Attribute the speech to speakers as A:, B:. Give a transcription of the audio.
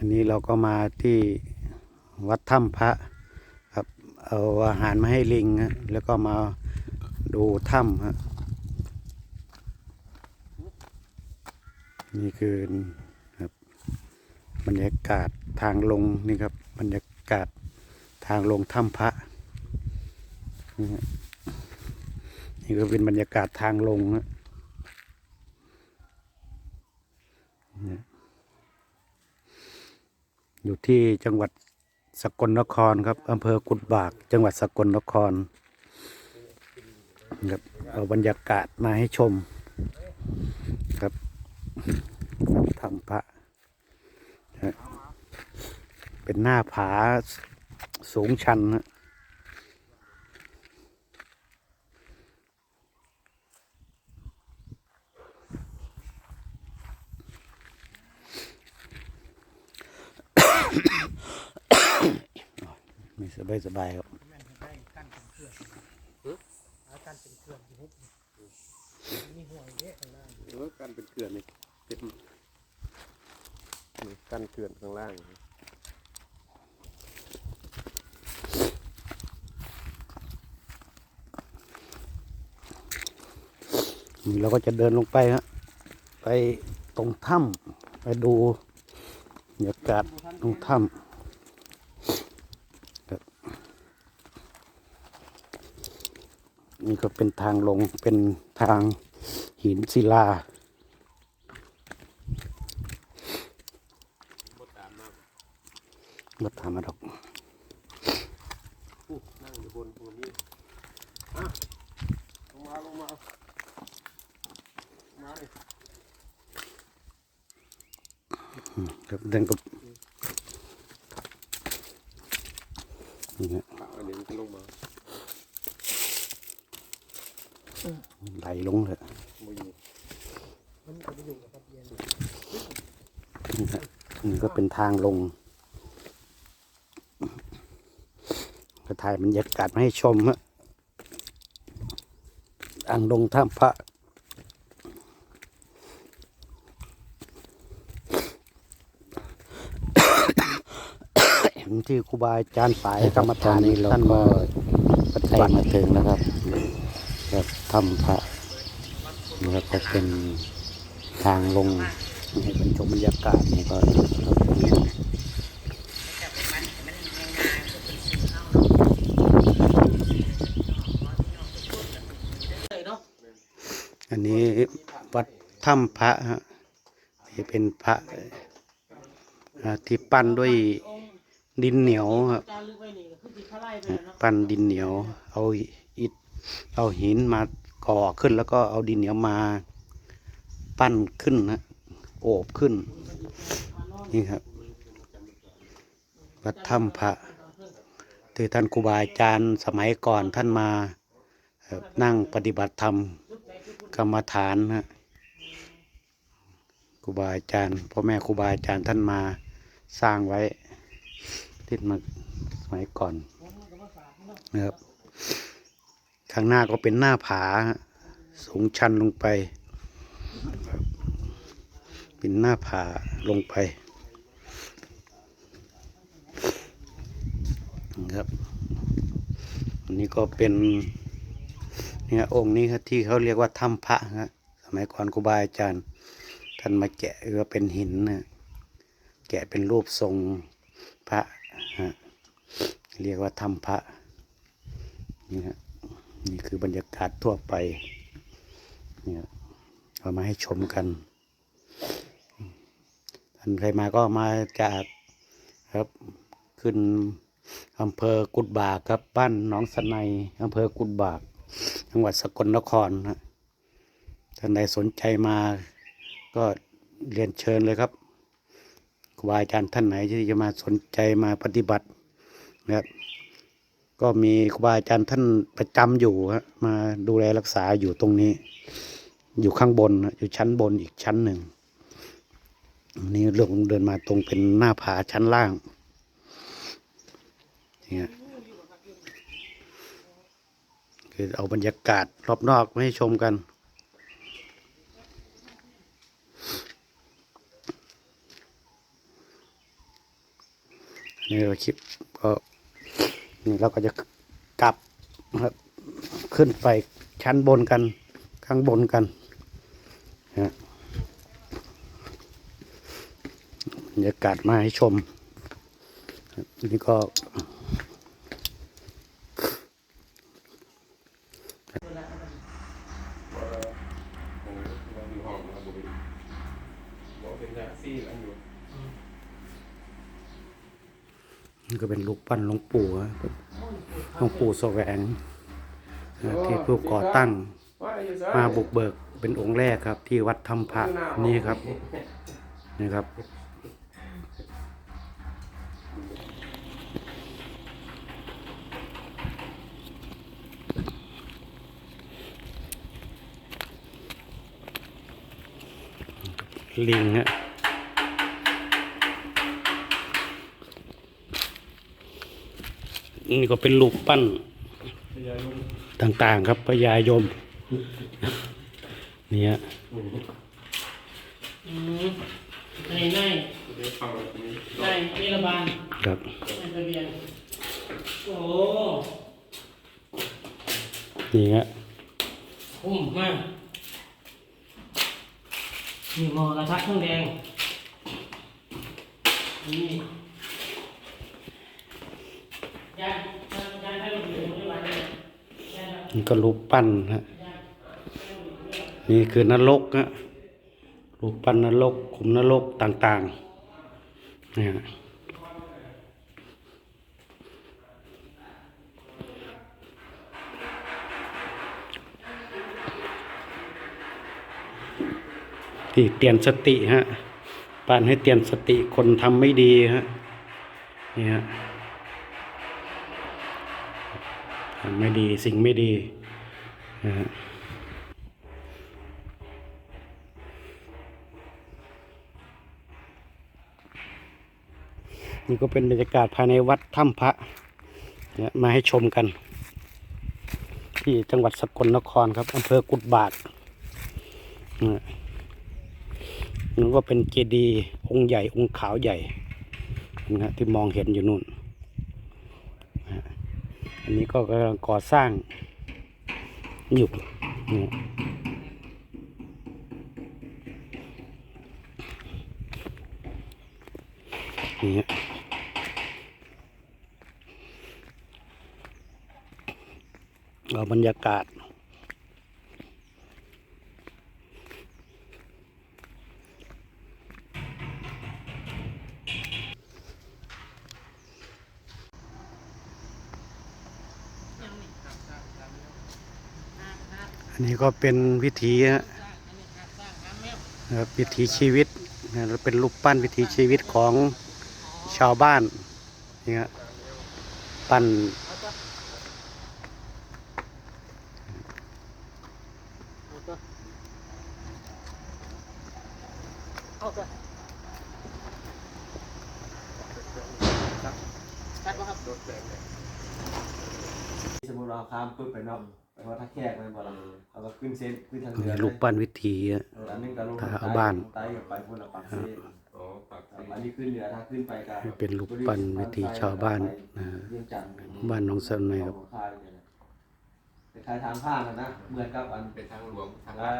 A: อันนี้เราก็มาที่วัดถ้ำพระครับ เอาอาหารมาให้ลิงฮะแล้วก็มาดูถ้ำฮะนี่คือครับบรรยากาศทางลงนี่ครับ บรรยากาศทางลงถ้ำพระนี่ฮะนี่ก็เป็นบรรยากาศทางลงฮะ อยู่ที่จังหวัดสกลนครครับอำเภอกุดบาก จังหวัดสกลนครครับเอาบรรยากาศมาให้ชมครับทำพระเป็นหน้าผาสูงชันนะไม่สบา ยสบายครับ
B: เออกันเป็นเกลือนนี่เป็นนี่กันเกลือนข้างล่าง
A: เราก็จะเดินลงไปฮะไปตรงถ้ำไปดูบรรยากาศตรงถ้ำครับ นี่ก็เป็นทางลงเป็นทางหินศิลา
B: บดตามมา
A: รถทำมาดอก
B: นั่งอยู่บนบนนี้อะลงมาลงมามาเลย
A: ครับเดินกับนี่ฮะ
B: ปะอันนี้มันก็ลงมา
A: ไห ลลงเลย
B: บ่อยู่
A: นี่ฮะนี่ก็เป็นทางลง ก็ถ่ายบรรยากาศมาให้ชมฮะอ่างลงถ้ำพระเห็นที่ครูบาอาจารย์สายกรรมฐานนี่ท่านมาปฏิบัติมาถึงแล้วครับแบบถ้ำพระ แล้วก็เป็นทางลงให้เป็นชมบรรยากาศนี่ก็อันนี้วัดถ้ำพระฮะที่เป็นพระที่ปั้นด้วยดินเหนียวครับปั้นดินเหนียว เอาอิฐเอาหินมา ก่อขึ้นแล้วก็เอาดินเหนียวมา ปั้นขึ้นนะโอบขึ้น นี่ครับวัดถ้ำพระที่ท่านครูบาอาจารย์สมัยก่อนท่านมานั่งปฏิบัติธรรมกรรมฐานนะครูบาอาจารย์พ่อแม่ครูบาอาจารย์ท่านมาสร้างไว้ที่มาสมัยก่อนนะครับ ข้างหน้าก็เป็นหน้าผา สูงชันลงไป เป็นหน้าผาลงไปนะครับอันนี้ก็เป็นเนี่ยองค์นี้ครับที่เขาเรียกว่าถ้ำพระฮะสมัยก่อนครูบาอาจารย์ ท่านมาแกะก็เป็นหินนะแกะเป็นรูปทรงพระฮะเรียกว่าถ้ำพระนี่ฮะ นี่คือบรรยากาศทั่วไปเนี่ยเอามาให้ชมกันท่านใครมาก็มาจากครับขึ้นอำเภอกุดบากครับบ้านหนองสนัยอำเภอกุดบาก จังหวัดสกลนครฮะท่านใดสนใจมาก็เรียนเชิญเลยครับครูบาอาจารย์ท่านไหนที่จะมาสนใจมาปฏิบัตินะครับ ก็มีครูบาอาจารย์ท่านประจำอยู่ฮะมาดูแลรักษาอยู่ตรงนี้ อยู่ข้างบนอยู่ชั้นบนอีกชั้นหนึ่งนนี้เรื่องเดินมาตรงเป็นหน้าผาชั้นล่างเนี่ยคือเอาบรรยากาศรอบนอกมาให้ชมกันนี่เราคลิปก็ นี่เราก็จะกลับนะครับ ขึ้นไปชั้นบนกัน ข้างบนกันนะบรรยากาศมาให้ชม นี่ก็
B: อยู่ห้องนะครับผมบอกเป็นแท็กซี่แล้วอยู่
A: นี่ ก็เป็นรูปปั้นหลวงปู่หลวงปู่แสวงที่ผู้ก่อตั้งมาบุกเบิกเป็นองค์แรกครับ ที่วัดธรรมพระนี่ครับนี่ครับลิงฮะ นี่ก็เป็นรูปปั้น
B: พยายม
A: ต่างๆครับพญายมเนี่ย
C: อืมในใน
B: เดี๋ยวฟังแบบนี้
C: ในเอราบาล
A: ครับ
C: ในทะเบียนโอ้
A: นี่ฮะ
C: คุ้มมากมีหมอกระทะเครื่องแดงนี่
A: นี่ก็รูปปั้นฮะนี่คือนรกฮะรูปปั้นนรกขุมนรกต่างๆนี่ยที่เตือนสติฮะปั้นให้เตือนสติคนทำไม่ดีฮะนี่ฮะ ไม่ดีสิ่งไม่ดีนะฮะนี่ก็เป็นบรรยากาศภายในวัดถ้ำพระมาให้ชมกัน ที่จังหวัดสกลนครครับอำเภอกุดบาทนะนั่นก็เป็นเจดีย์องค์ใหญ่องค์ขาวใหญ่นะที่มองเห็นอยู่นู่น อันนี้ก็กำลังก่อสร้างอยู่นี่นี่เอาบรรยากาศ อันนี้ก็เป็นวิถีนะครับวิถีชีวิตนะเป็นรูปปั้นวิถีชีวิตของชาวบ้านนี่ฮะปั้น
D: สมมติเราข้ามปุ๊บไปนาะ ไปว่าถ้าแขกมันบ่ละเขาก็ขึ้นเส้นขึ้นทางเรือ
A: นี่
D: เลย
A: รูปปั้นวิถีฮะ
D: เอออันนึงก็ลง
A: ถ้า
D: ทาง
A: เอา
D: ใต้
A: บ้าน
D: ใต้กับไปพุ่นละปักเซ่
B: อ๋อปาก
D: อันนี้ขึ้นเหนือถ้าขึ้นไปก็
A: เป็นรูปปั้นวิถีชาวบ้านนะฮะ
D: เรื่องจันทร์
A: บ้านหน้องสนในครับ
D: ของค่ายเนี่ยนะแต่คล้ายทางผ่านนะนะ เหมือนกับอัน
B: เป็นทางหลวงทาง
D: อ่า